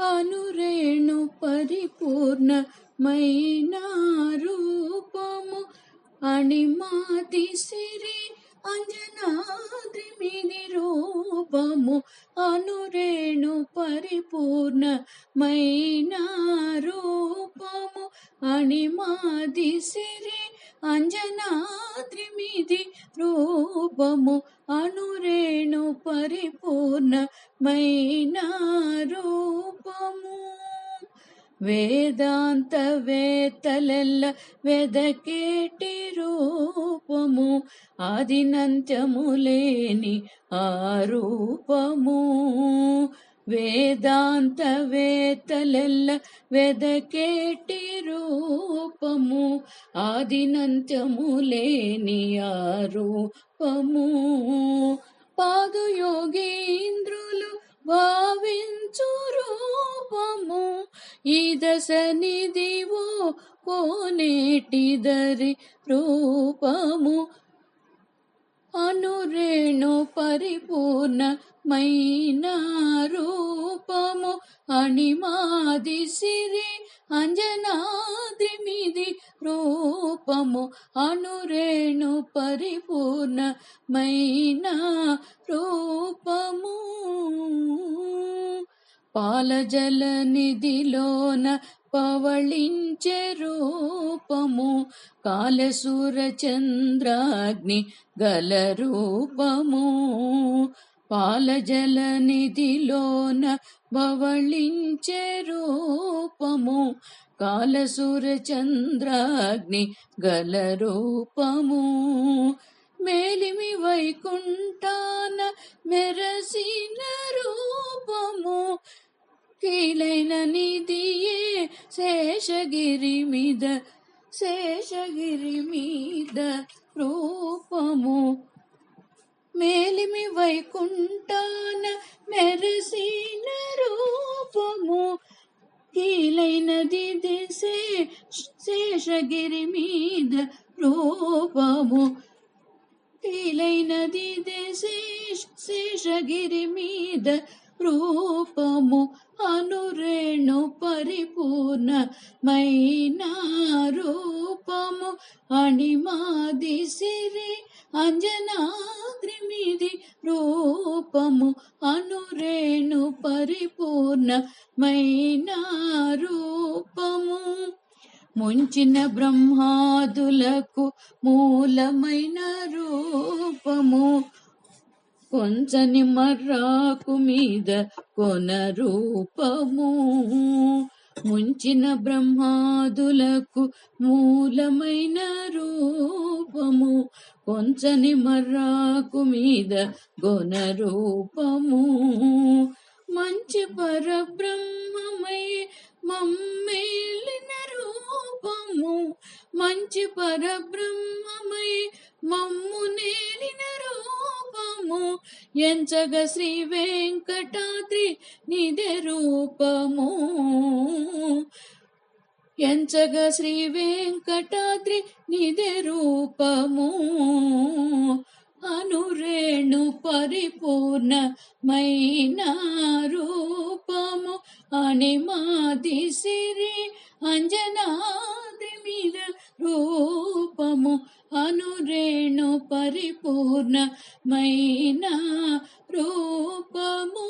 అనురేణు పరిపూర్ణమైన రూపము. అణిమాతి సిరి అంజనాద్రి రూపము అనురేణు పరిపూర్ణమైన రూపము. అణిమాది సిరి అంజనాద్రి రూపము అనురేణు పరిపూర్ణమైన రూపము వేదాంత వేతలెల్ల వెదకేటి రూపము? ఆదినంత్యములేని ఆ రూపము. వేదాంత వేతలెల్ల వెదకేటి రూపము? ఆదినంత్యములేని ఆ రూపము. పాదుయోగీంద్రులు భావించు రూపము ఈ దశ నిధివో కోనేటిదరి రూపము. అనురేణు పరిపూర్ణమైన రూపము అణిమాది సిరి అంజనాది మిది రూపము. అనురేణు పరిపూర్ణమైన రూపము. పాలజల నిధిలోన పవళించే రూపము కాలసూర చంద్రాగ్ని గల రూపము. పాలజల నిధిలోన పవళించే రూపము కాలసూర చంద్రాగ్ని గల రూపము. మేలిమి వైకుంఠాన మెరసిన రూపము కీలైన నిధియే శేషగిరి మీద శేషగిరి మీద రూపము మేలిమి వైకుంఠాన మెరసిన రూపము కీలైనది దిశే శేషగిరి మీద రూపము కీలైనది దిశే శేషగిరి మీద రూపము పరిపూర్ణమైన రూపము అణిమాది సిరి అంజనాద్రిమిది రూపము అనురేణు పరిపూర్ణమైన రూపము ముంచిన బ్రహ్మాదులకు మూలమైన రూపము కొంచని మర్రాకు మీద కొన రూపము. ముంచిన బ్రహ్మాదులకు మూలమైన రూపము. కొంచని మర్రాకు మీద గొన రూపము. మంచి పరబ్రహ్మమై మమ్మేలిన రూపము. మంచి పరబ్రహ్మమై మమ్ము నేలిన రూపము ఎంచగ శ్రీ వెంకటాద్రి నిధి రూపము. ఎంచగ శ్రీ వెంకటాద్రి నిధి రూపము. అనురేణు పరిపూర్ణమైన రూపము అణిమాది సిరి అంజనాద్రి మీద రూపము అనురేణు పరిపూర్ణమైన రూపము.